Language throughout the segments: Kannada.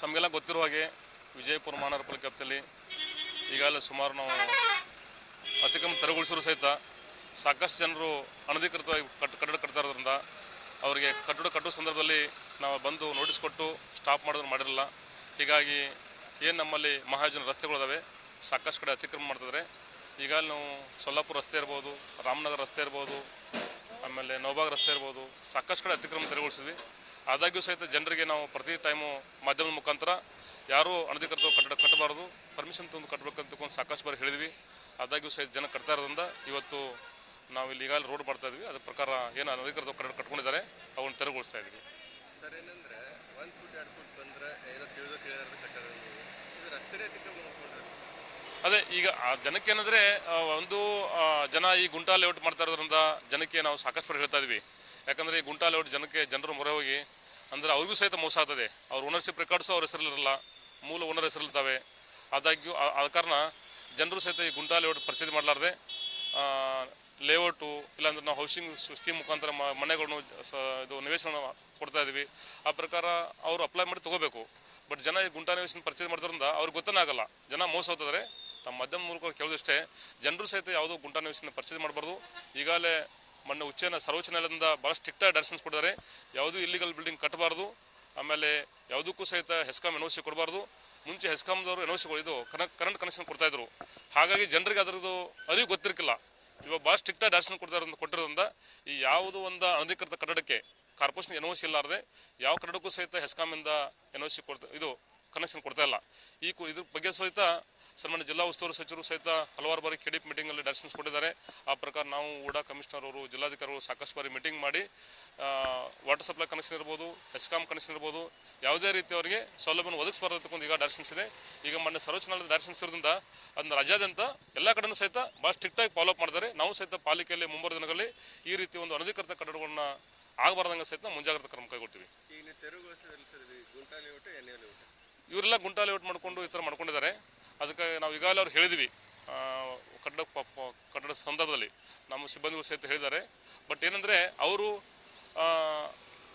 ತಮಗೆಲ್ಲ ಗೊತ್ತಿರುವ ಹಾಗೆ ವಿಜಯಪುರ ಮಹಾನಗರ ವ್ಯಾಪ್ತಿಯಲ್ಲಿ ಈಗಾಗಲೇ ಸುಮಾರು ನಾವು ಅತಿಕ್ರಮ ತೆರವುಗೊಳಿಸಿದ್ರು ಸಹಿತ ಸಾಕಷ್ಟು ಜನರು ಅನಧಿಕೃತವಾಗಿ ಕಟ್ ಕಟ್ಟಡ ಕಟ್ತಾ ಇರೋದ್ರಿಂದ ಅವರಿಗೆ ಕಟ್ಟಡ ಕಟ್ಟುವ ಸಂದರ್ಭದಲ್ಲಿ ನಾವು ಬಂದು ನೋಟಿಸ್ ಕೊಟ್ಟು ಸ್ಟಾಪ್ ಮಾಡಿದ್ರು ಮಾಡಿರಲಿಲ್ಲ. ಹೀಗಾಗಿ ಏನು ನಮ್ಮಲ್ಲಿ ಮಹಾಜನ ರಸ್ತೆಗಳಿದಾವೆ, ಸಾಕಷ್ಟು ಕಡೆ ಅತಿಕ್ರಮ ಮಾಡ್ತಿದ್ರೆ ಈಗಾಗಲೇ ನಾವು ಸೊಲ್ಲಾಪುರ ರಸ್ತೆ ಇರ್ಬೋದು, ರಾಮನಗರ ರಸ್ತೆ ಇರ್ಬೋದು, ಆಮೇಲೆ ನವಬಾಗ್ ರಸ್ತೆ ಇರ್ಬೋದು, ಸಾಕಷ್ಟು ಕಡೆ ಅತಿಕ್ರಮ ತೆರವುಗೊಳಿಸಿದ್ವಿ. ಆದಾಗ್ಯೂ ಸಹಿತ ಜನರಿಗೆ ನಾವು ಪ್ರತಿ ಟೈಮು ಮಾಧ್ಯಮದ ಮುಖಾಂತರ ಯಾರೂ ಅನಧಿಕೃತ ಕಟ್ಟಡ ಕಟ್ಟಬಾರ್ದು ಪರ್ಮಿಷನ್ ತಂದು ಕಟ್ಟಬೇಕಂತ ಸಾಕಷ್ಟು ಬಾರಿ ಹೇಳಿದ್ವಿ. ಆದಾಗ್ಯೂ ಸಹಿತ ಜನ ಕಟ್ತಾ ಇರೋದ್ರಿಂದ ಇವತ್ತು ನಾವು ಇಲ್ಲಿ ಈಗಾಗಲೇ ರೋಡ್ ಮಾಡ್ತಾ ಇದ್ವಿ. ಅದ್ರ ಪ್ರಕಾರ ಏನು ಅನಧಿಕೃತ ಕಟ್ಟಡ ಕಟ್ಕೊಂಡಿದ್ದಾರೆ ಅವನ್ನ ತೆರವುಗೊಳಿಸ್ತಾ ಇದ್ವಿ ಅದೇ ಈಗ ಆ ಜನಕ್ಕೆ ಏನಂದ್ರೆ ಒಂದು ಜನ ಈ ಗುಂಟಾ ಲೇಔಟ್ ಮಾಡ್ತಾ ಇರೋದ್ರಿಂದ ಜನಕ್ಕೆ ನಾವು ಸಾಕಷ್ಟು ಬಾರಿ ಹೇಳ್ತಾ ಇದೀವಿ. ಯಾಕಂದ್ರೆ ಈ ಗುಂಟಾ ಲೇಔಟ್ ಜನಕ್ಕೆ ಜನರು ಮೊರೆ ಹೋಗಿ, ಅಂದ್ರೆ ಅವ್ರಿಗೂ ಸಹಿತ ಮೋಸ ಆಗ್ತದೆ. ಅವ್ರ ಓನರ್ಶಿಪ್ ರೆಕಾರ್ಡ್ಸು ಅವ್ರ ಹೆಸರಲ್ಲಿರಲ್ಲ, ಮೂಲ ಓನರ್ ಹೆಸರಿರ್ತವೆ. ಆದಾಗ್ಯೂ ಆದ ಕಾರಣ ಜನರು ಸಹಿತ ಈ ಗುಂಟಾ ಲೇಔಟ್ ಪರ್ಚೇಸ್ ಮಾಡಲಾರ್ದೆ ಲೇಔಟು ಇಲ್ಲಾಂದ್ರೆ ನಾವು ಹೌಸಿಂಗ್ ಸ್ಕೀಮ್ ಮುಖಾಂತರ ಮನೆಗಳನ್ನು ಇದು ನಿವೇಶನ ಕೊಡ್ತಾ ಇದೀವಿ. ಆ ಪ್ರಕಾರ ಅವರು ಅಪ್ಲೈ ಮಾಡಿ ತಗೋಬೇಕು. ಬಟ್ ಜನ ಈ ಗುಂಟಾ ನಿವೇಶನ ಪರ್ಚೇಸ್ ಮಾಡೋದ್ರಿಂದ ಅವ್ರಿಗೆ ಗೊತ್ತನಾಗಲ್ಲ ಜನ ಮೋಸ ಹೋಗ್ತದ್ರೆ. ತಮ್ಮ ಮಧ್ಯಮ ಮೂಲಕ ಕೇಳೋದಷ್ಟೇ, ಜನರು ಸಹಿತ ಯಾವುದೋ ಗುಂಟಾ ನಿವೇಶನ ಪರ್ಚೇಸ್ ಮಾಡಬಾರ್ದು. ಈಗಾಗಲೇ ಮೊನ್ನೆ ಉಚ್ಚ ನ್ಯಾಯ- ಸರ್ವೋಚ್ಚ ನ್ಯಾಯಾಲಯದಿಂದ ಭಾಳ ಸ್ಟ್ರಿಕ್ಟಾಗಿ ಡೈರೆಕ್ಷನ್ಸ್ ಕೊಟ್ಟಿದ್ದಾರೆ. ಯಾವುದೂ ಇಲ್ಲಿಗಲ್ ಬಿಲ್ಡಿಂಗ್ ಕಟ್ಟಬಾರ್ದು. ಆಮೇಲೆ ಯಾವುದಕ್ಕೂ ಸಹಿತ ಹೆಸ್ಕಾಮ್ ಎನ್ ಸಿ ಕೊಡಬಾರ್ದು. ಮುಂಚೆ ಹೆಸ್ಕಾಮ್ದವರು ಎನ್ ಸಿ ಇದು ಕರೆಂಟ್ ಕನೆಕ್ಷನ್ ಕೊಡ್ತಾಯಿದ್ರು ಹಾಗಾಗಿ ಜನರಿಗೆ ಅದರದ್ದು ಅರಿವು ಗೊತ್ತಿರಲಿಲ್ಲ ಇವಾಗ ಭಾಳ ಸ್ಟ್ರಿಕ್ಟಾಗಿ ಡೈರೆಕ್ಷನ್ ಕೊಡ್ತಾರೆ ಕೊಟ್ಟಿರೋದ್ರಿಂದ ಈ ಯಾವುದೋ ಒಂದು ಅನಧಿಕೃತ ಕಟ್ಟಡಕ್ಕೆ ಕಾರ್ಪೊರೇಷನ್ ಎನ್ ಸಿ ಇಲ್ಲಾರದೆ ಯಾವ ಕಟ್ಟಡಕ್ಕೂ ಸಹಿತ ಹೆಸ್ಕಾಮಿಂದ ಎನ್ ಸಿ ಕೊಡ್ತಾ, ಇದು ಕನೆಕ್ಷನ್ ಕೊಡ್ತಾ ಇಲ್ಲ. ಈ ಇದ್ರ ಬಗ್ಗೆ ಸಹಿತ ಸನ್ಮಾನ್ಯ ಜಿಲ್ಲಾ ಉಸ್ತುವಾರಿ ಸಚಿವರು ಸಹಿತ ಹಲವಾರು ಬಾರಿ ಕೆಡಿಪ್ ಮೀಟಿಂಗಲ್ಲಿ ಡೈರೆಕ್ಷನ್ಸ್ ಕೊಟ್ಟಿದ್ದಾರೆ. ಆ ಪ್ರಕಾರ ನಾವು ಉಡಾ ಕಮಿಷನರ್ ಅವರು ಜಿಲ್ಲಾಧಿಕಾರಿಗಳು ಸಾಕಷ್ಟು ಬಾರಿ ಮೀಟಿಂಗ್ ಮಾಡಿ ವಾಟರ್ ಸಪ್ಲೈ ಕನೆಕ್ಷನ್ ಇರ್ಬೋದು ಹೆಸ್ಕಾಮ್ ಕನೆಕ್ಷನ್ ಇರ್ಬೋದು ಯಾವುದೇ ರೀತಿ ಅವರಿಗೆ ಸೌಲಭ್ಯವನ್ನು ಒದಗಿಸಬಾರ್ದು ಒಂದು ಈಗ ಡೈರೆಕ್ಷನ್ಸ್ ಇದೆ. ಈಗ ಮೊನ್ನೆ ಸರ್ವೋಚ್ಚ ನ್ಯಾಯಾಲಯದ ಡೈರೆಕ್ಷನ್ಸ್ ಇರೋದ್ರಿಂದ ಅದನ್ನ ರಾಜ್ಯಾದ್ಯಂತ ಎಲ್ಲ ಕಡೆಯೂ ಸಹಿತ ಭಾಳ ಸ್ಟ್ರಿಕ್ಟಾಗಿ ಫಾಲೋ ಅಪ್ ಮಾಡ್ತಾರೆ. ನಾವು ಸಹಿತ ಪಾಲಿಕೆಯಲ್ಲಿ ಮುಂಬರುವ ದಿನಗಳಲ್ಲಿ ಈ ರೀತಿ ಒಂದು ಅನಧಿಕೃತ ಕಟ್ಟಡಗಳನ್ನ ಆಗಬಾರ್ದಂಗೆ ಸಹಿತ ಮುಂಜಾಗ್ರತಾ ಕ್ರಮ ಕೈಗೊಳ್ತೀವಿ. ಇವರೆಲ್ಲ ಗುಂಟಾಲಿ ಔಟ್ ಮಾಡ್ಕೊಂಡು ಈ ಥರ ಮಾಡ್ಕೊಂಡಿದ್ದಾರೆ ಅದಕ್ಕೆ ನಾವು ಈಗಾಗಲೇ ಅವ್ರು ಹೇಳಿದ್ವಿ. ಕನ್ನಡ ಕನ್ನಡ ಸಂದರ್ಭದಲ್ಲಿ ನಮ್ಮ ಸಿಬ್ಬಂದಿಗಳು ಸಹಿತ ಹೇಳಿದ್ದಾರೆ. ಬಟ್ ಏನಂದರೆ ಅವರು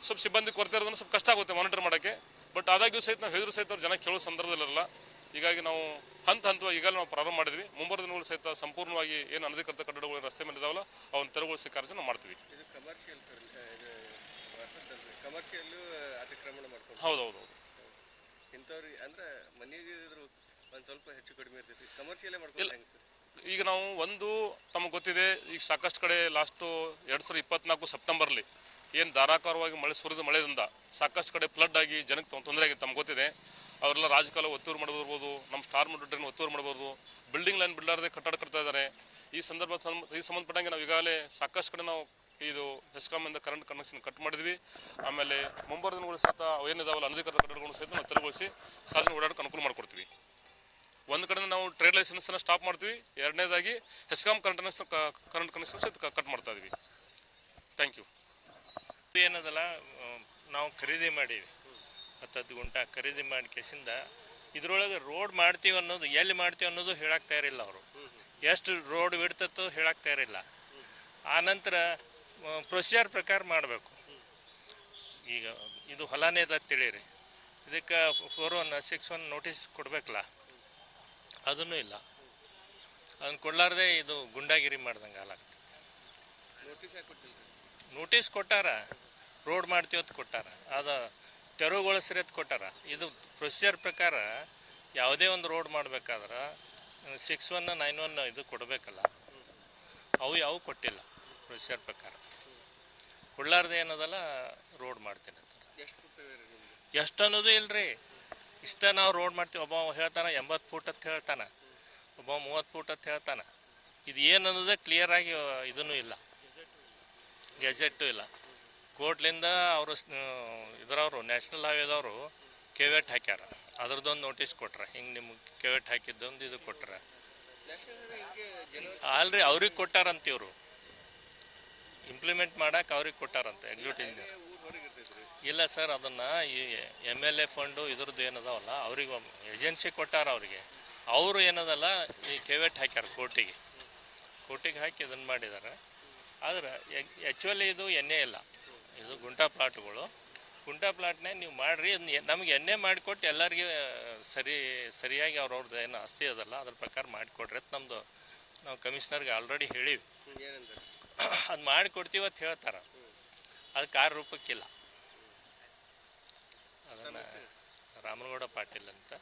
ಸ್ವಲ್ಪ ಸಿಬ್ಬಂದಿ ಕೊರತೆ ಇರೋದನ್ನ ಸ್ವಲ್ಪ ಕಷ್ಟ ಆಗುತ್ತೆ ಮಾನಿಟರ್ ಮಾಡೋಕ್ಕೆ. ಬಟ್ ಆದಾಗ್ಯೂ ಸಹಿತ ನಾವು ಹೇಳಿದ್ರು ಸಹಿತ ಅವ್ರು ಜನ ಕೇಳೋ ಸಂದರ್ಭದಲ್ಲಿರಲ್ಲ. ಹೀಗಾಗಿ ನಾವು ಹಂತ ಹಂತವಾಗಿ ಈಗಲೇ ನಾವು ಪ್ರಾರಂಭ ಮಾಡಿದ್ವಿ. ಮುಂಬರುವ ದಿನಗಳು ಸಹಿತ ಸಂಪೂರ್ಣವಾಗಿ ಏನು ಅನಧಿಕೃತ ಕಟ್ಟಡಗಳು ರಸ್ತೆ ಮೇಲೆ ಇದಾವಲ್ಲ ಅವನ್ನ ತೆರವುಗೊಳಿಸಿ ಕಾರ್ಯ ನಾವು ಮಾಡ್ತೀವಿ ಹೌದೌದು ಇಂಥವ್ರಿಗೆ ಅಂದ್ರೆ ಮನೆಗೆ ಒಂದು ಸ್ವಲ್ಪ ಹೆಚ್ಚು ಕಡಿಮೆ ಇರ್ತೈತಿ. ಕಮರ್ಷಿಯಲ್ಲೇ ಮಾಡ್ಕೊಂಡು ಹೆಂಗೆ ಸರ್? ಈಗ ನಾವು ಒಂದು ತಮಗೆ ಗೊತ್ತಿದೆ ಈಗ ಸಾಕಷ್ಟು ಕಡೆ ಲಾಸ್ಟು ಎರಡು ಸಾವಿರದ ಇಪ್ಪತ್ನಾಲ್ಕು ಸೆಪ್ಟೆಂಬರ್ಲಿ ಏನು ಧಾರಾಕಾರವಾಗಿ ಮಳೆ ಸುರಿದ ಮಳೆಯಿಂದ ಸಾಕಷ್ಟು ಕಡೆ ಫ್ಲಡ್ ಆಗಿ ಜನಕ್ಕೆ ತೊಂದರೆ ಆಗಿದೆ ತಮ್ಗೆ ಗೊತ್ತಿದೆ. ಅವರೆಲ್ಲ ರಾಜಕಾಲ ಒತ್ತೂರು ಮಾಡಿರ್ಬೋದು ನಮ್ಮ ಸ್ಟಾರ್ ಡ್ರೈನ್ ಒತ್ತೂರು ಮಾಡ್ಬೋದು ಬಿಲ್ಡಿಂಗ್ ಲೈನ್ ಬಿಡಲಾರದೆ ಕಟ್ಟಡ ಕಟ್ತಾ ಇದ್ದಾರೆ. ಈ ಸಂದರ್ಭ ಈ ಸಂಬಂಧಪಟ್ಟಂಗೆ ನಾವು ಈಗಾಗಲೇ ಸಾಕಷ್ಟು ಕಡೆ ನಾವು ಇದು ಹೆಸ್ಕಾಮಿಂದ ಕರೆಂಟ್ ಕನೆಕ್ಷನ್ ಕಟ್ ಮಾಡಿದ್ವಿ. ಆಮೇಲೆ ಮುಂಬರುವ ಸಹಿತ ಏನಿದಾವಲ್ಲ ಅನಧಿಕೃತ ಕಟ್ಟಡಗಳನ್ನು ಸಹಿತ ನಾವು ತೆರವುಗೊಳಿಸಿ ಸಾರ್ವಜನಿಕ ಓಡಾಡಕ್ಕೆ ಅನುಕೂಲ ಮಾಡಿಕೊಡ್ತೀವಿ. ಒಂದು ಕಡೆ ನಾವು ಟ್ರೇಡ್ ಲೈಸೆನ್ಸನ್ನು ಸ್ಟಾಪ್ ಮಾಡ್ತೀವಿ. ಎರಡನೇದಾಗಿ ಹೆಸ್ಕಾಮ್ ಕರೆಂಟ್ ಕರೆಂಟ್ ಕನೆಕ್ಷನ್ ಸಹಿತ ಕಟ್ ಮಾಡ್ತಾ ಇದೀವಿ. ಥ್ಯಾಂಕ್ ಯು ಏನದಲ್ಲ ನಾವು ಖರೀದಿ ಮಾಡೀವಿ. ಹತ್ತು ಗುಂಟ ಖರೀದಿ ಮಾಡಿ ಕೆಸಿಂದ ಇದ್ರೊಳಗೆ ರೋಡ್ ಮಾಡ್ತೀವಿ ಅನ್ನೋದು, ಎಲ್ಲಿ ಮಾಡ್ತೀವಿ ಅನ್ನೋದು ಹೇಳಕ್ ತಯಾರಿಲ್ಲ ಅವರು. ಎಷ್ಟು ರೋಡ್ ಬಿಡ್ತತ್ತೋ ಹೇಳಕ್ ತಯಾರಿಲ್ಲ ಆನಂತರ ಪ್ರೊಸೀಜರ್ ಪ್ರಕಾರ ಮಾಡಬೇಕು. ಈಗ ಇದು ಹೊಲನೇ ಅದ ತಿಳಿರಿ ಇದಕ್ಕೆ four one, six one notice ಕೊಡ್ಬೇಕಲ್ಲ? ಅದನ್ನು ಇಲ್ಲ. ಅದನ್ನ ಕೊಡ್ಲಾರ್ದೆ ಇದು ಗುಂಡಾಗಿರಿ ಮಾಡ್ದಂಗೆ ಹಾಲಾಗ್ತದೆ ನೋಟಿಸ್ ಕೊಟ್ಟಾರ ರೋಡ್ ಮಾಡ್ತೀವತ್ತು ಕೊಟ್ಟಾರ. ಅದು ತೆರವುಗೊಳಿಸ್ರಿ ಅಂತ ಕೊಟ್ಟಾರ. ಇದು ಪ್ರೊಸೀಜರ್ ಪ್ರಕಾರ ಯಾವುದೇ ಒಂದು ರೋಡ್ ಮಾಡಬೇಕಾದ್ರೆ ಸಿಕ್ಸ್ ಒನ್ ನೈನ್ ಒನ್ ಇದು ಕೊಡಬೇಕಲ್ಲ. ಅವು ಯಾವ ಕೊಟ್ಟಿಲ್ಲ ಪ್ರೊಸೀಜರ್ ಪ್ರಕಾರ. ಕೊಡ್ಲಾರ್ದೆ ಏನದಲ್ಲ ರೋಡ್ ಮಾಡ್ತೀನಿ ಎಷ್ಟು ಅನ್ನೋದು ಇಲ್ರಿ. ಇಷ್ಟ ನಾವು ರೋಡ್ ಮಾಡ್ತೀವಿ. ಒಬ್ಬ ಹೇಳ್ತಾನೆ, ಎಂಬತ್ತು ಫೂಟ್ ಅಂತ ಹೇಳ್ತಾನೆ. ಒಬ್ಬ ಮೂವತ್ತು ಫೂಟ್ ಅಂತ ಹೇಳ್ತಾನೆ. ಇದು ಏನು ಅನ್ನೋದೇ ಕ್ಲಿಯರ್ ಆಗಿ ಇದೂ ಇಲ್ಲ. ಗೆಜೆಟ್ಟು ಇಲ್ಲ. ಕೋರ್ಟ್ಲಿಂದ ಅವರು ಇದ್ರವರು ನ್ಯಾಷನಲ್ ಹೈವೇದವರು ಕೆವೆಟ್ ಹಾಕ್ಯಾರ. ಅದ್ರದ್ದೊಂದು ನೋಟಿಸ್ ಕೊಟ್ರೆ. ಹಿಂಗೆ ನಿಮ್ಗೆ ಕೆವೆಟ್ ಹಾಕಿದ್ದೊಂದು ಇದು ಕೊಟ್ರೆ. ಆಲ್ರಿ ಅವ್ರಿಗೆ ಕೊಟ್ಟಾರಂತ ಇವರು. ಇಂಪ್ಲಿಮೆಂಟ್ ಮಾಡಕ್ಕೆ ಅವ್ರಿಗೆ ಕೊಟ್ಟಾರಂತೆ ಎಕ್ಸಿಕ್ಯೂಟಿವ್ ಇಂಜಿನಿಯರ್ ಇಲ್ಲ ಸರ್ ಅದನ್ನು ಈ ಎಂ ಎಲ್ ಎ ಫಂಡು ಇದ್ರದ್ದು ಏನದಾವಲ್ಲ ಅವ್ರಿಗೆ ಏಜೆನ್ಸಿ ಕೊಟ್ಟಾರ ಅವರಿಗೆ. ಅವರು ಏನದಲ್ಲ ಈ ಕೆವೆಟ್ ಹಾಕ್ಯಾರ ಕೋರ್ಟಿಗೆ. ಕೋರ್ಟಿಗೆ ಹಾಕಿ ಇದನ್ನು ಮಾಡಿದ್ದಾರೆ ಆದರೆ ಆ್ಯಕ್ಚುಲಿ ಇದು ಎಣ್ಣೆ ಇಲ್ಲ. ಇದು ಗುಂಟಾ ಪ್ಲಾಟ್ಗಳು. ಗುಂಟಾ ಪ್ಲಾಟ್ನೇ ನೀವು ಮಾಡಿರಿ ನಮಗೆ ಎಣ್ಣೆ ಮಾಡಿಕೊಟ್ಟು ಎಲ್ಲರಿಗೆ ಸರಿ ಸರಿಯಾಗಿ ಅವ್ರವ್ರದ್ದು ಏನು ಆಸ್ತಿ ಅದಲ್ಲ ಅದ್ರ ಪ್ರಕಾರ ಮಾಡಿಕೊಡ್ರಿ ಅಂತ ನಮ್ಮದು ನಾವು ಕಮಿಷನರ್ಗೆ ಆಲ್ರೆಡಿ ಹೇಳಿವಿ. ಅದು ಮಾಡಿಕೊಡ್ತೀವಿ ಅಂತ ಹೇಳ್ತಾರೆ. ಅದು ಕಾರ್ ರೂಪಕ್ಕಿಲ್ಲ ಅದನ್ನು ರಾಮನಗೌಡ ಪಾಟೀಲ್ ಅಂತ.